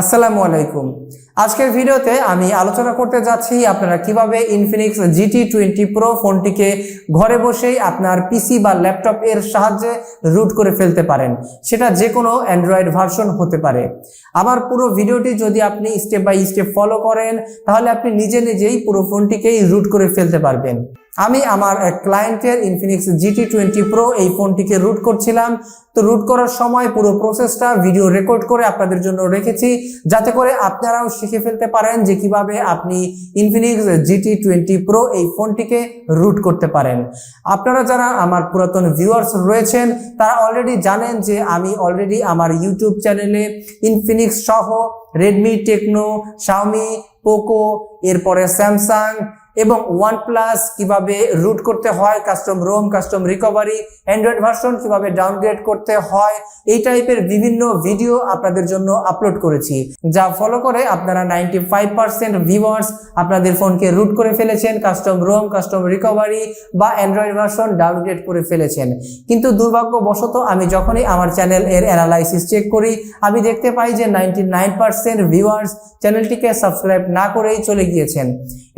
আসসালামু আলাইকুম। আজকের ভিডিওতে আমি আলোচনা করতে যাচ্ছি আপনারা কীভাবে ইনফিনিক্স জিটি টোয়েন্টি প্রো ফোনটিকে ঘরে বসেই আপনার পিসি বা ল্যাপটপ এর সাহায্যে রুট করে ফেলতে পারেন। সেটা যে কোনো অ্যান্ড্রয়েড ভার্সন হতে পারে। আমার পুরো ভিডিওটি যদি আপনি স্টেপ বাই স্টেপ ফলো করেন, তাহলে আপনি নিজে নিজেই পুরো ফোনটিকেই রুট করে ফেলতে পারবেন। আমি আমার ক্লায়েন্টের ইনফিনিক্স জিটি টোয়েন্টি প্রো এই ফোনটিকে রুট করছিলাম। তো রুট করার সময় পুরো প্রসেসটা ভিডিও রেকর্ড করে আপনাদের জন্য রেখেছি। যাতে করে আপনারাও শিখে ফেলতে পারেন যে কীভাবে আপনি ইনফিনিক্স জিটি টোয়েন্টি প্রো এই ফোনটিকে রুট করতে পারেন। আপনারা যারা আমার পুরাতন ভিউয়ার্স রয়েছেন, তারা অলরেডি জানেন যে আমি অলরেডি আমার ইউটিউব চ্যানেলে ইনফিনিক্স সহ রেডমি টেকনো শাওমি পোকো এরপরে স্যামসাং এবং ওয়ানপ্লাস কীভাবে রুট করতে হয় custom ROM custom recovery Android version কীভাবে ডাউনগ্রেড করতে হয়, এই টাইপের বিভিন্ন ভিডিও আপনাদের জন্য আপলোড করেছি। যা ফলো করে আপনারা নাইনটি ফাইভ পার্সেন্ট ভিউয়ার্স আপনাদের ফোনকে রুট করে ফেলেছেন কাস্টম রোম কাস্টম রিকভারি বা অ্যান্ড্রয়েড ভার্সন ডাউনগ্রেড করে ফেলেছেন। কিন্তু দুর্ভাগ্যবশত আমি যখনই আমার চ্যানেল এর অ্যানালাইসিস চেক করি, আমি দেখতে পাই যে নাইনটি নাইন পার্সেন্ট ভিউয়ার্স চ্যানেলটিকে সাবস্ক্রাইব না করেই চলে গিয়েছেন।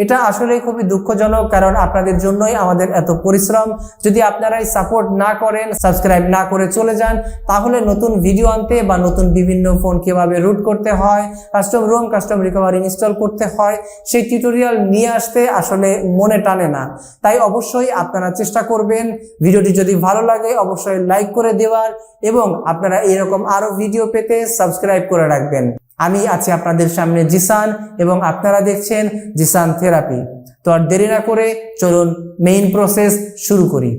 এটা আসলে খুবই দুঃখজনক, কারণ আপনাদের জন্যই আমাদের এত পরিশ্রম। যদি আপনারাই সাপোর্ট না করেন সাবস্ক্রাইব না করে চলে যান, তাহলে নতুন ভিডিও আনতে বা নতুন বিভিন্ন ফোন কীভাবে রুট করতে হয় custom ROM custom recovery install করতে হয়, সেই টিউটোরিয়াল নিয়ে আসতে আসলে মনে টানে না। তাই অবশ্যই আপনারা চেষ্টা করবেন। ভিডিওটি যদি ভালো লাগে, অবশ্যই লাইক করে দেওয়ার এবং আপনারা এরকম আরও ভিডিও পেতে সাবস্ক্রাইব করে রাখবেন। আমি আছি আপনাদের সামনে জিসান এবং আপনারা দেখছেন জিসান থেরাপি। তো আর দেরি না করে চলুন মেইন প্রসেস শুরু করি।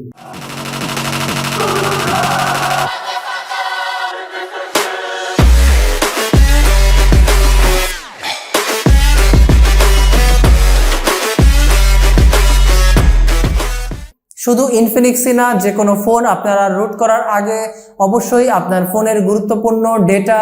শুধু ইনফিনিক্সই না যে কোনো ফোন আপনারা রুট করার আগে অবশ্যই আপনার ফোনের গুরুত্বপূর্ণ ডেটা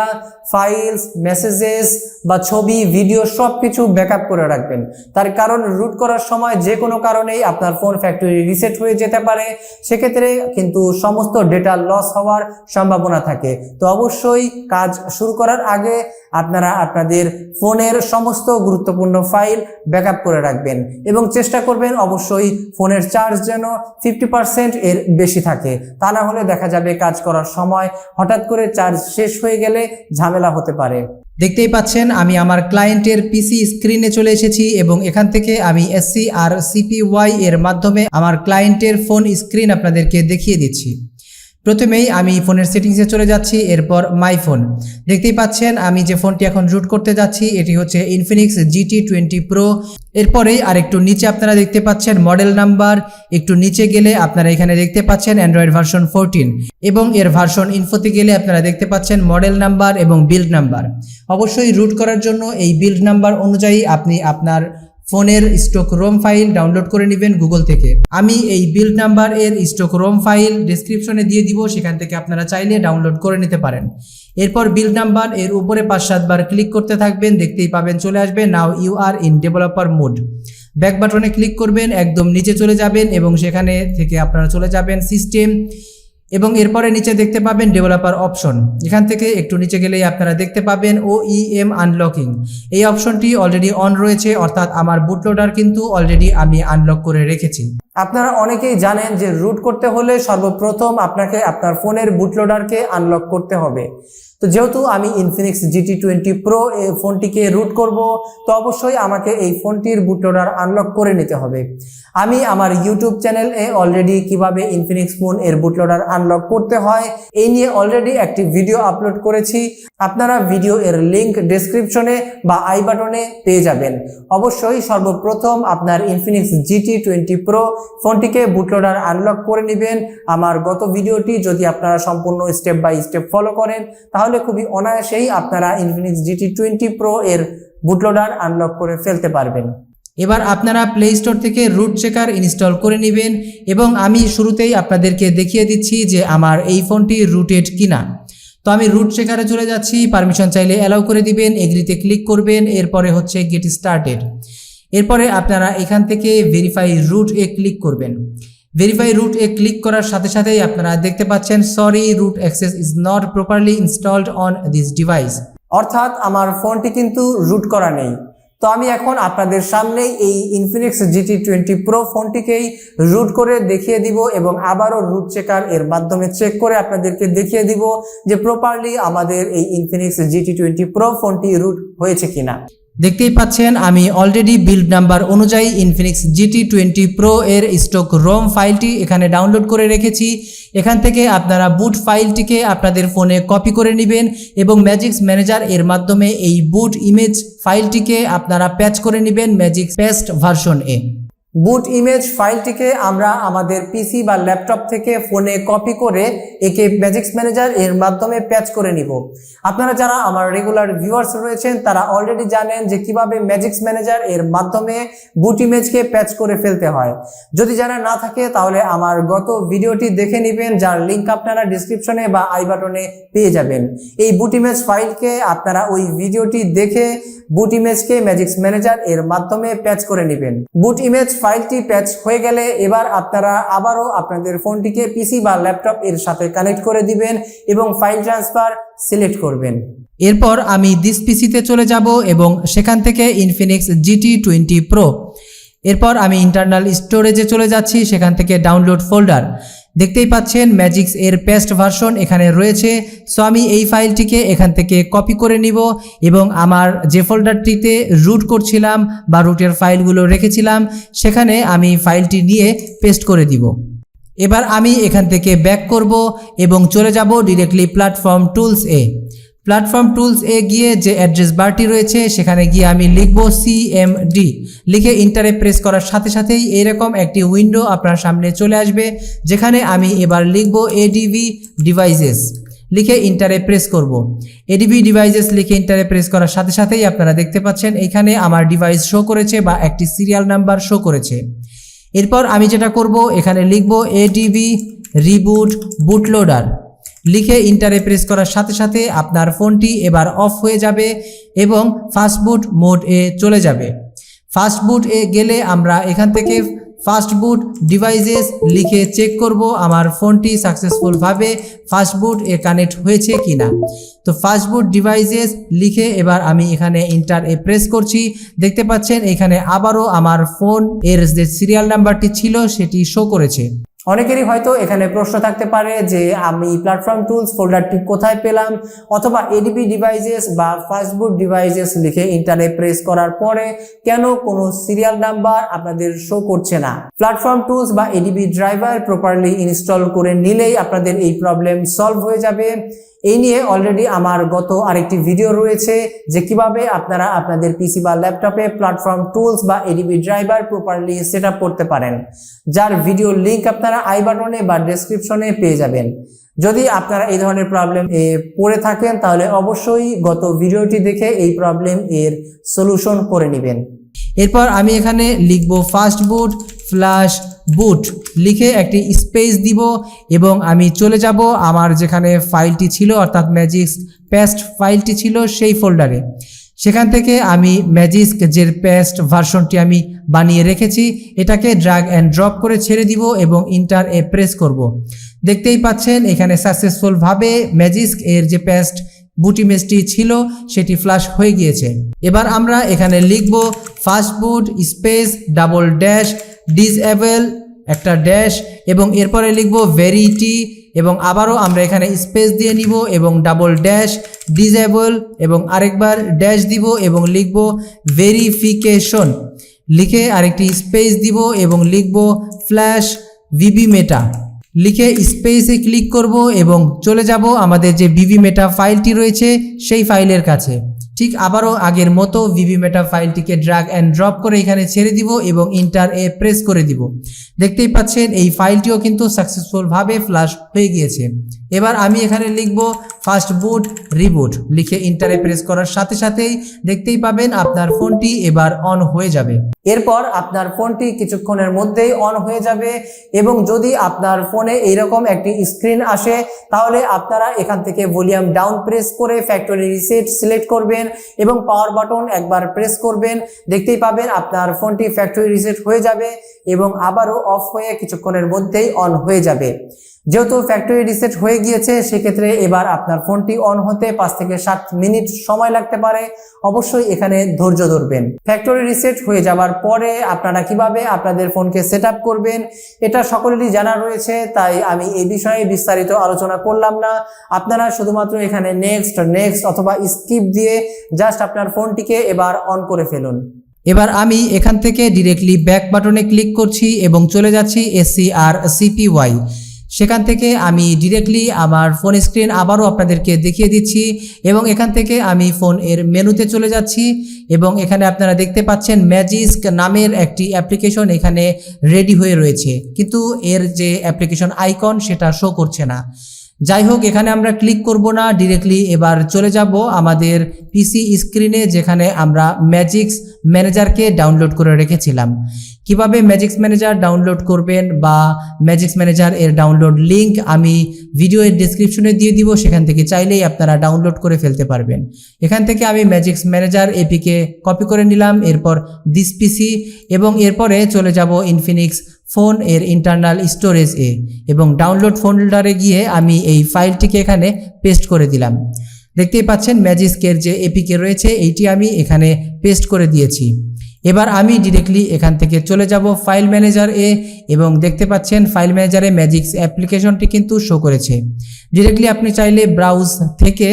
ফাইলস মেসেজেস বা ছবি ভিডিও সব কিছু ব্যাকআপ করে রাখবেন। তার কারণ রুট করার সময় যে কোনো কারণেই আপনার ফোন ফ্যাক্টরি রিসেট হয়ে যেতে পারে। সেক্ষেত্রে কিন্তু সমস্ত ডেটা লস হওয়ার সম্ভাবনা থাকে। তো অবশ্যই কাজ শুরু করার আগে আপনারা আপনাদের ফোনের সমস্ত গুরুত্বপূর্ণ ফাইল ব্যাকআপ করে রাখবেন এবং চেষ্টা করবেন অবশ্যই ফোনের চার্জ যেন ফিফটি পার্সেন্ট এর বেশি থাকে। তা না হলে দেখা যাবে কাজ করার সময় হঠাৎ করে চার্জ শেষ হয়ে গেলে ঝামেলা হতে পারে। দেখতেই পাচ্ছেন, আমি আমার ক্লায়েন্টের পিসি স্ক্রিনে চলে এসেছি এবং এখান থেকে আমি এসসি আর সিপিওয়াই এর মাধ্যমে আমার ক্লায়েন্টের ফোন স্ক্রিন আপনাদেরকে দেখিয়ে দিচ্ছি। প্রথমেই আমি ফোনের সেটিংসে চলে যাচ্ছি, এরপর মাই ফোন। দেখতেই পাচ্ছেন, আমি যে ফোনটি এখন রুট করতে যাচ্ছি, এটি হচ্ছে ইনফিনিক্স জিটি টোয়েন্টি প্রো এরপরেই আরেকটু নিচে আপনারা দেখতে পাচ্ছেন মডেল নাম্বার। একটু নিচে গেলে আপনারা এখানে দেখতে পাচ্ছেন অ্যান্ড্রয়েড ভার্সন ফোরটিন এবং এর ভার্সন ইনফোতে গেলে আপনারা দেখতে পাচ্ছেন মডেল নাম্বার এবং বিল্ড নাম্বার। অবশ্যই রুট করার জন্য এই বিল্ড নাম্বার অনুযায়ী আপনি আপনার ফোনের স্টক রোম ফাইল ডাউনলোড করে নেবেন গুগল থেকে। আমি এই বিল্ড নাম্বার এর স্টক রোম ফাইল ডিসক্রিপশনে দিয়ে দিব, সেখান থেকে আপনারা চাইলে ডাউনলোড করে নিতে পারেন। এরপর বিল্ড নাম্বার এর উপরে পাঁচ সাতবার ক্লিক করতে থাকবেন, দেখতেই পাবেন চলে আসবে, now you are in developer mode. Back বাটনে ক্লিক করবেন, একদম নিচে চলে যাবেন এবং সেখানে থেকে আপনারা চলে যাবেন সিস্টেম। এবং এরপরে নিচে দেখতে পাবেন ডেভেলপার অপশন এখান থেকে একটু নিচে গেলেই আপনারা দেখতে পাবেন ও ই এম আনলকিং এই অপশনটি অলরেডি অন রয়েছে, অর্থাৎ আমার বুটলোডার কিন্তু অলরেডি আমি আনলক করে রেখেছি। আপনারা অনেকেই জানেন যে রুট করতে হলে সর্বপ্রথম আপনাকে আপনার ফোনের বুটলোডারকে আনলক করতে হবে। তো যেহেতু আমি ইনফিনিক্স জিটি টোয়েন্টি প্রো এই ফোনটিকে রুট করব, তো অবশ্যই আমাকে এই ফোনটির বুটলোডার আনলক করে নিতে হবে। আমি আমার ইউটিউব চ্যানেল অলরেডি কীভাবে ইনফিনিক্স ফোন এর বুটলোডার আনলক করতে হয়, এই নিয়ে অলরেডি একটি ভিডিও আপলোড করেছি। আপনারা ভিডিও এর লিংক ডেসক্রিপশনে বা আই বাটনে পেয়ে যাবেন। অবশ্যই সর্বপ্রথম আপনার ইনফিনিক্স জিটি টোয়েন্টি প্রো ফোনটিকে বুটলোডার আনলক করে নেবেন। আমার গত ভিডিওটি যদি আপনারা সম্পূর্ণ স্টেপ বাই স্টেপ ফলো করেন, তাহলে খুবই অনায়াসেই আপনারা ইনফিনিক্স জিটি টোয়েন্টি প্রো এর বুটলোডার আনলক করে ফেলতে পারবেন। এবার আপনারা প্লে স্টোর থেকে রুট চেকার ইনস্টল করে নেবেন এবং আমি শুরুতেই আপনাদেরকে দেখিয়ে দিচ্ছি যে আমার এই ফোনটি রুটেড কিনা। তো আমি রুট চেকারে চলে যাচ্ছি পারমিশন চাইলে অ্যালাউ করে দিবেন এগ্রিতে ক্লিক করবেন, এরপরে হচ্ছে গেট স্টার্টেড এরপরে আপনারা এখান থেকে ভেরিফাই রুট এ ক্লিক করবেন। ভেরিফাই রুট এ ক্লিক করার সাথে সাথেই আপনারা দেখতে পাচ্ছেন sorry root access is not properly installed on this device অর্থাৎ আমার ফোনটি কিন্তু রুট করা নেই। তো আমি এখন আপনাদের সামনে এই ইনফিনিক্স জিটি টোয়েন্টি প্রো ফোনটিকেই রুট করে দেখিয়ে দিব এবং আবারও রুট চেকার এর মাধ্যমে চেক করে আপনাদেরকে দেখিয়ে দিব যে প্রপারলি আমাদের এই ইনফিনিক্স জিটি টোয়েন্টি প্রো ফোনটি রুট হয়েছে কিনা। দেখতেই পাচ্ছেন, আমি অলরেডি বিল্ড নাম্বার অনুযায়ী ইনফিনিক্স জিটি টোয়েন্টি প্রো এর স্টক রোম ফাইলটি এখানে ডাউনলোড করে রেখেছি। এখান থেকে আপনারা বুট ফাইলটিকে আপনাদের ফোনে কপি করে নেবেন এবং ম্যাজিক্স ম্যানেজার এর মাধ্যমে এই বুট ইমেজ ফাইলটিকে আপনারা প্যাচ করে নেবেন ম্যাজিক্স পেস্ট ভার্সন এ বুট ইমেজ ফাইলটিকে আমরা আমাদের পিসি বা ল্যাপটপ থেকে ফোনে কপি করে একে ম্যাজিক্স ম্যানেজার এর মাধ্যমে প্যাচ করে নিব। আপনারা যারা আমার রেগুলার ভিউয়ার্স রয়েছেন, তারা অলরেডি জানেন যে কীভাবে ম্যাজিক্স ম্যানেজার এর মাধ্যমে বুট ইমেজকে প্যাচ করে ফেলতে হয়। যদি জানা না থাকে, তাহলে আমার গত ভিডিওটি দেখে নেবেন, যার লিঙ্ক আপনারা ডিসক্রিপশনে বা আই বাটনে পেয়ে যাবেন। এই বুট ইমেজ ফাইলকে আপনারা ওই ভিডিওটি দেখে বুট ইমেজকে ম্যাজিক্স ম্যানেজার এর মাধ্যমে প্যাচ করে নেবেন। বুট ইমেজ ফাইলটি প্যাচ হয়ে গেলে এবার আপনারা আবারও আপনাদের ফোনটিকে পিসি বা ল্যাপটপ এর সাথে কানেক্ট করে দিবেন এবং ফাইল ট্রান্সফার সিলেক্ট করবেন। এরপর আমি দিস পিসিতে চলে যাব এবং সেখান থেকে ইনফিনিক্স জিটি টোয়েন্টি প্রো এরপর আমি ইন্টারনাল স্টোরেজে চলে যাচ্ছি, সেখান থেকে ডাউনলোড ফোল্ডার দেখতেই পাচ্ছেন ম্যাজিক্স এর পেস্ট ভার্সন এখানে রয়েছে। সো আমি এই ফাইলটিকে এখান থেকে কপি করে নিব এবং আমার যে ফোল্ডারটিতে রুট করছিলাম বা রুটের ফাইলগুলো রেখেছিলাম, সেখানে আমি ফাইলটি নিয়ে পেস্ট করে দিব। এবার আমি এখান থেকে ব্যাক করব এবং চলে যাব ডিরেক্টলি প্ল্যাটফর্ম টুলস এ। প্ল্যাটফর্ম টুলস এ গিয়ে যে অ্যাড্রেস বারটি রয়েছে, সেখানে গিয়ে আমি লিখব সিএমডি লিখে ইন্টারে প্রেস করার সাথে সাথেই এরকম একটি উইন্ডো আপনার সামনে চলে আসবে, যেখানে আমি এবার লিখব এডিভি ডিভাইসেস লিখে ইন্টারে প্রেস করব। এডিবি ডিভাইসেস লিখে ইন্টারে প্রেস করার সাথে সাথেই আপনারা দেখতে পাচ্ছেন, এখানে আমার ডিভাইস শো করেছে বা একটি সিরিয়াল নাম্বার শো করেছে। এরপর আমি যেটা করব, এখানে লিখব এডিবি রিবুট বুটলোডার লিখে ইন্টারে প্রেস করার সাথে সাথে আপনার ফোনটি এবার অফ হয়ে যাবে এবং ফাস্ট বুট মোড এ চলে যাবে। ফাস্ট বুট এ গেলে আমরা এখান থেকে ফাস্ট বুট ডিভাইসেস লিখে চেক করব আমার ফোনটি সাকসেসফুলভাবে ফাস্ট বুট এ কানেক্ট হয়েছে কিনা। তো ফাস্ট বুট ডিভাইসেস লিখে এবার আমি এখানে ইন্টার এ প্রেস করছি। দেখতে পাচ্ছেন এখানে আবারও আমার ফোন এর যে সিরিয়াল নাম্বারটি ছিল সেটি শো করেছে। অনেকেরই হয়তো এখানে প্রশ্ন থাকতে পারে যে আমি প্ল্যাটফর্ম টুলস ফোল্ডারটি কোথায় পেলাম? অথবা এডিবি ডিভাইসেস বা ফাস্টবুট ডিভাইসেস লিখে ইন্টারনেট প্রেস করার পরে কেন কোনো সিরিয়াল নাম্বার আপনাদের শো করছে না? প্ল্যাটফর্ম টুলস বা এডিবি ড্রাইভার প্রপারলি ইনস্টল করে নিলেই আপনাদের এই প্রবলেম সলভ হয়ে যাবে। এই নিয়ে অলরেডি আমার গত আরেকটি ভিডিও রয়েছে যে কীভাবে আপনারা আপনাদের পিসি বা ল্যাপটপে প্ল্যাটফর্ম টুলস বা এডিবি ড্রাইভার প্রপারলি সেট করতে পারেন। যার ভিডিও লিংক আপনারা আই বাটনে বা ডেসক্রিপশনে পেয়ে যাবেন। যদি আপনারা এই ধরনের প্রবলেম এ পড়ে থাকেন, তাহলে অবশ্যই গত ভিডিওটি দেখে এই প্রবলেম এর সলিউশন করে নেবেন। এরপর আমি এখানে লিখব ফাস্ট বুট ফ্ল্যাশ বুট লিখে একটি স্পেস দিব এবং আমি চলে যাব আমার যেখানে ফাইলটি ছিল, অর্থাৎ ম্যাজিক্স পেস্ট ফাইলটি ছিল সেই ফোল্ডারে। সেখান থেকে আমি ম্যাজিস্ক যে পেস্ট ভার্সনটি আমি বানিয়ে রেখেছি। এটাকে ড্রাগ অ্যান্ড ড্রপ করে ছেড়ে দিব এবং ইন্টার এ প্রেস করব। দেখতেই পাচ্ছেন, এখানে সাকসেসফুলভাবে ম্যাজিস্ক এর যে পেস্ট বুট ইমেজটি ছিল, সেটি ফ্লাশ হয়ে গিয়েছে। এবার আমরা এখানে লিখব fastboot space double dash disable একটা ড্যাশ এবং এরপরে লিখব ভেরিটি এবং আবারও আমরা এখানে স্পেস দিয়ে নিব এবং ডাবল ড্যাশ ডিসএবল এবং আরেকবার ড্যাশ দিব এবং লিখব ভেরিফিকেশন লিখে আরেকটি স্পেস দিব এবং লিখব ফ্ল্যাশ ভিবি মেটা লিখে স্পেসে ক্লিক করব এবং চলে যাব আমাদের যে ভিভি মেটা ফাইলটি রয়েছে, সেই ফাইলের কাছে। ঠিক আবারও আগের মতো ভিভি মেটা ফাইলটিকে ড্রাগ অ্যান্ড ড্রপ করে এখানে ছেড়ে দিব এবং ইন্টার এ প্রেস করে দিব। দেখতেই পাচ্ছেন, এই ফাইলটিও কিন্তু সাকসেসফুলভাবে ফ্লাশ হয়ে গিয়েছে। এবার আমি এখানে লিখব ফার্স্ট বুট রিবুট লিখে ইন্টারে প্রেস করার সাথে সাথেই দেখতেই পাবেন আপনার ফোনটি এবার অন হয়ে যাবে। এরপর আপনার ফোনটি কিছুক্ষণের মধ্যেই অন হয়ে যাবে এবং যদি আপনার ফোনে এইরকম একটি স্ক্রিন আসে, তাহলে আপনারা এখান থেকে ভলিউম ডাউন প্রেস করে ফ্যাক্টরি রিসেট সিলেক্ট করবেন। এবং পাওয়ার বাটন একবার প্রেস করবেন, দেখতেই পাবেন আপনার ফোনটি ফ্যাক্টরি রিসেট হয়ে যাবে এবং আবারও অফ হয়ে কিছুক্ষণের মধ্যেই অন হয়ে যাবে। যেহেতু ফ্যাক্টরি রিসেট হয়ে গিয়েছে, সেক্ষেত্রে এবার আপনার ফোনটি অন হতে পাঁচ থেকে সাত মিনিট সময় লাগতে পারে। অবশ্যই এখানে ধৈর্য ধরবেন। ফ্যাক্টরি রিসেট হয়ে যাওয়ার পরে আপনারা কীভাবে আপনাদের ফোনকে সেট করবেন, এটা সকলেরই জানা রয়েছে, তাই আমি এই বিষয়ে বিস্তারিত আলোচনা করলাম না। আপনারা শুধুমাত্র এখানে নেক্সট নেক্সট অথবা স্কিপ দিয়ে জাস্ট আপনার ফোনটিকে এবার অন করে ফেলুন। এবার আমি এখান থেকে ডিরেক্টলি ব্যাক বাটনে ক্লিক করছি এবং চলে যাচ্ছি এসসি আর সিপিওয়াই সেখান থেকে আমি ডিরেক্টলি আমার ফোন স্ক্রিন আবারও আপনাদেরকে দেখিয়ে দিচ্ছি এবং এখান থেকে আমি ফোন এর মেনুতে চলে যাচ্ছি এবং এখানে আপনারা দেখতে পাচ্ছেন ম্যাজিস্ক নামের একটি অ্যাপ্লিকেশন এখানে রেডি হয়ে রয়েছে। কিন্তু এর যে অ্যাপ্লিকেশন আইকন সেটা শো করছে না। যাই হোক এখানে আমরা ক্লিক করব না ডিরেক্টলি এবার চলে যাব আমাদের পিসি স্ক্রিনে যেখানে আমরা ম্যাজিক্স ম্যানেজারকে ডাউনলোড করে রেখেছিলাম। কীভাবে ম্যাজিক্স ম্যানেজার ডাউনলোড করবেন বা ম্যাজিক্স ম্যানেজার এর ডাউনলোড লিংক আমি ভিডিওর ডিসক্রিপশনে দিয়ে দিব, সেখান থেকে চাইলেই আপনারা ডাউনলোড করে ফেলতে পারবেন। এখান থেকে আমি ম্যাজিক্স ম্যানেজার এপিকে কপি করে নিলাম, এরপর দিস পিসি এবং এরপরে চলে যাব ইনফিনিক্স ফোন এর ইন্টারনাল স্টোরেজ এ এবং ডাউনলোড ফোল্ডারে গিয়ে আমি এই ফাইলটিকে এখানে পেস্ট করে দিলাম। দেখতেই পাচ্ছেন ম্যাজিস্কের যে এপিকে রয়েছে, এইটি আমি এখানে পেস্ট করে দিয়েছি। এবার আমি ডিরেক্টলি এখান থেকে চলে যাব ফাইল ম্যানেজার এ এবং দেখতে পাচ্ছেন ফাইল ম্যানেজারে ম্যাজিক্স অ্যাপ্লিকেশনটি কিন্তু শো করেছে। ডিরেক্টলি আপনি চাইলে ব্রাউজ থেকে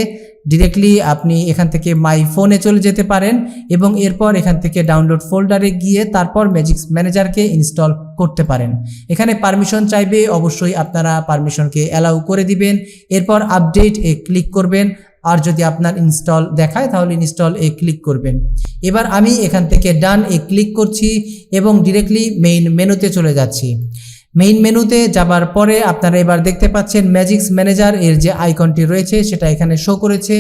ডিরেক্টলি আপনি এখান থেকে মাই ফোনে চলে যেতে পারেন এবং এরপর এখান থেকে ডাউনলোড ফোল্ডারে গিয়ে তারপর ম্যাজিক্স ম্যানেজারকে ইনস্টল করতে পারেন। এখানে পারমিশন চাইবে, অবশ্যই আপনারা পারমিশনকে অ্যালাউ করে দিবেন। এরপর আপডেট এ ক্লিক করবেন। আর যদি আপনার ইনস্টল দেখায়, তাহলে ইনস্টল এ ক্লিক করবেন। এবার আমি এখান থেকে ডান এ ক্লিক করছি এবং ডিরেক্টলি মেইন মেনুতে চলে যাচ্ছি। মেইন মেনুতে যাবার পরে আপনারা এবার দেখতে পাচ্ছেন ম্যাজিক্স ম্যানেজার এর যে আইকনটি রয়েছে, সেটা এখানে শো করেছে।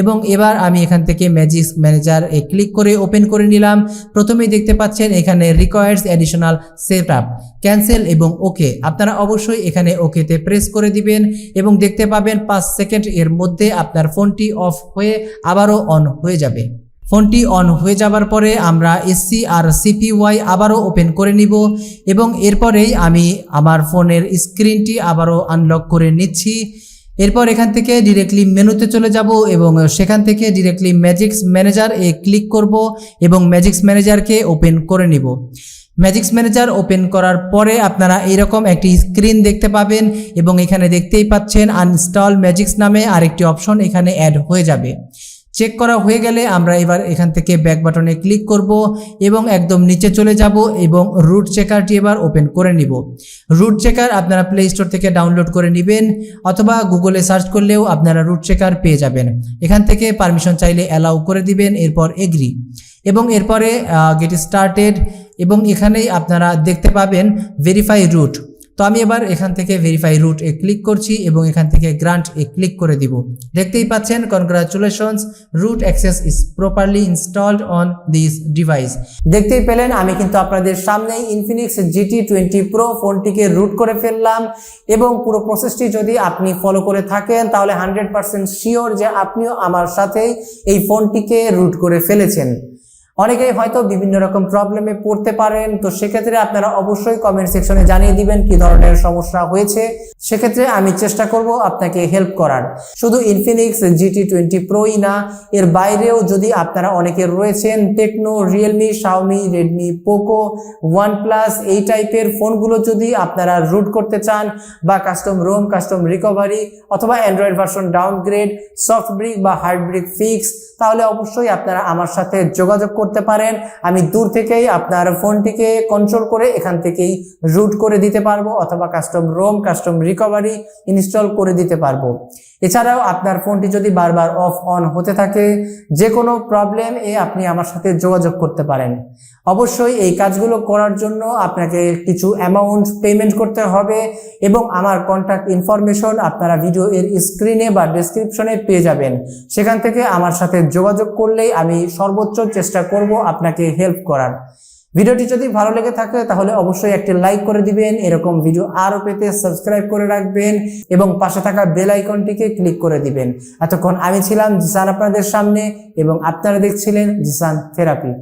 এবং এবার আমি এখান থেকে ম্যাজিক্স ম্যানেজার এ ক্লিক করে ওপেন করে নিলাম। প্রথমেই দেখতে পাচ্ছেন এখানে requires additional set up cancel এবং ওকে আপনারা অবশ্যই এখানে ওকেতে প্রেস করে দিবেন এবং দেখতে পাবেন পাঁচ সেকেন্ড এর মধ্যে আপনার ফোনটি অফ হয়ে আবারও অন হয়ে যাবে। ফোনটি অন হয়ে যাবার পরে আমরা এসসি আর সিপিওয়াই আবারও ওপেন করে নিব এবং এরপরেই আমি আমার ফোনের স্ক্রিনটি আবারও আনলক করে নিচ্ছি। এরপর এখান থেকে ডিরেক্টলি মেনুতে চলে যাব এবং সেখান থেকে ডিরেক্টলি ম্যাজিক্স ম্যানেজার এ ক্লিক করব এবং ম্যাজিক্স ম্যানেজারকে ওপেন করে নিব। ম্যাজিক্স ম্যানেজার ওপেন করার পরে আপনারা এইরকম একটি স্ক্রিন দেখতে পাবেন এবং এখানে দেখতেই পাচ্ছেন আনস্টল ম্যাজিক্স নামে আরেকটি অপশন এখানে অ্যাড হয়ে যাবে। চেক করা হয়ে গেলে আমরা এবার এখান থেকে ব্যাক বাটনে ক্লিক করব এবং একদম নিচে চলে যাব এবং রুট চেকারটি এবার ওপেন করে নিব। রুট চেকার আপনারা প্লে স্টোর থেকে ডাউনলোড করে নেবেন অথবা গুগলে সার্চ করলেও আপনারা রুট চেকার পেয়ে যাবেন। এখান থেকে পারমিশন চাইলে অ্যালাউ করে দিবেন, এরপর এগ্রি এবং এরপরে গেট স্টার্টেড এবং এখানেই আপনারা দেখতে পাবেন ভেরিফাই রুট তো আমি এবার এখান থেকে ভেরিফাই রুট এ ক্লিক করছি এবং এখান থেকে গ্রান্ট এ ক্লিক করে দিব। দেখতেই পাচ্ছেন congratulations root access is properly installed on this device দেখতেই পেলেন, আমি কিন্তু আপনাদের সামনেই ইনফিনিক্স জিটি টোয়েন্টি প্রো ফোনটিকে রুট করে ফেললাম এবং পুরো প্রসেসটি যদি আপনি ফলো করে থাকেন, তাহলে হান্ড্রেড পার্সেন্ট শিওর যে আপনিও আমার সাথেই এই ফোনটিকে রুট করে ফেলেছেন। অনেকেই হয়তো বিভিন্ন রকম প্রবলেমে পড়তে পারেন। তো সেক্ষেত্রে আপনারা অবশ্যই কমেন্ট সেকশনে জানিয়ে দিবেন কি ধরনের সমস্যা হয়েছে। সেক্ষেত্রে আমি চেষ্টা করব আপনাকে হেল্প করার। শুধু ইনফিনিক্স জিটি টোয়েন্টি প্রোই না, এর বাইরেও যদি আপনারা অনেকে রয়েছেন Tecno Realme Xiaomi Redmi Poco OnePlus এই টাইপের ফোনগুলো যদি আপনারা রুট করতে চান, বা কাস্টম রোম কাস্টম রিকভারি অথবা Android version downgrade soft brick বা হার্ড ব্রিক ফিক্স তাহলে অবশ্যই আপনারা আমার সাথে যোগাযোগ করতে পারেন। আমি দূর থেকেই আপনার ফোনটিকে কন্ট্রোল করে এখান থেকেই রুট করে দিতে পারব অথবা custom ROM custom recovery install করে দিতে পারব। এছাড়াও আপনার ফোনটি যদি বারবার অফ অন হতে থাকে যে কোনো প্রবলেম এ আপনি আমার সাথে যোগাযোগ করতে পারেন। অবশ্যই এই কাজগুলো করার জন্য আপনাকে কিছু অ্যামাউন্ট পেমেন্ট করতে হবে এবং আমার কন্ট্যাক্ট ইনফরমেশন আপনারা ভিডিও এর স্ক্রিনে বা ডেসক্রিপশনে পেয়ে যাবেন। সেখান থেকে আমার সাথে যোগাযোগ করলেই আমি সর্বোচ্চ চেষ্টা করব আপনাকে হেল্প করার। ভিডিওটি যদি ভালো লেগে থাকে, তাহলে অবশ্যই একটি লাইক করে দিবেন। এরকম ভিডিও আরও পেতে সাবস্ক্রাইব করে রাখবেন এবং পাশে থাকা বেল আইকনটিকে ক্লিক করে দিবেন। এতক্ষণ আমি ছিলাম জিসান আপনাদের সামনে এবং আপনারা দেখছিলেন জিসান থেরাপি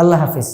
আল্লাহ হাফিজ।